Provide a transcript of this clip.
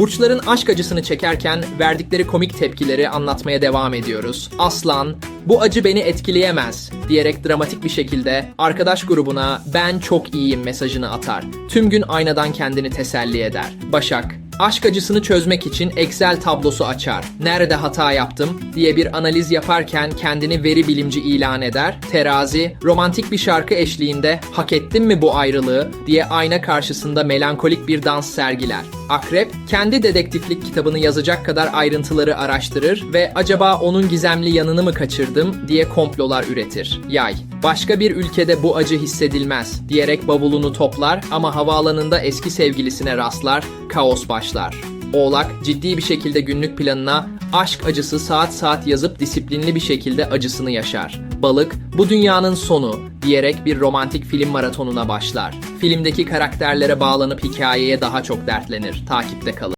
Burçların aşk acısını çekerken verdikleri komik tepkileri anlatmaya devam ediyoruz. Aslan, bu acı beni etkileyemez diyerek dramatik bir şekilde arkadaş grubuna ben çok iyiyim mesajını atar. Tüm gün aynadan kendini teselli eder. Başak, aşk acısını çözmek için Excel tablosu açar. Nerede hata yaptım diye bir analiz yaparken kendini veri bilimci ilan eder. Terazi, romantik bir şarkı eşliğinde hak ettim mi bu ayrılığı diye ayna karşısında melankolik bir dans sergiler. Akrep, kendi dedektiflik kitabını yazacak kadar ayrıntıları araştırır ve acaba onun gizemli yanını mı kaçırdım diye komplolar üretir. Yay, başka bir ülkede bu acı hissedilmez diyerek bavulunu toplar ama havaalanında eski sevgilisine rastlar, kaos başlar. Oğlak ciddi bir şekilde günlük planına aşk acısı saat saat yazıp disiplinli bir şekilde acısını yaşar. Balık bu dünyanın sonu diyerek bir romantik film maratonuna başlar. Filmdeki karakterlere bağlanıp hikayeye daha çok dertlenir. Takipte kalın.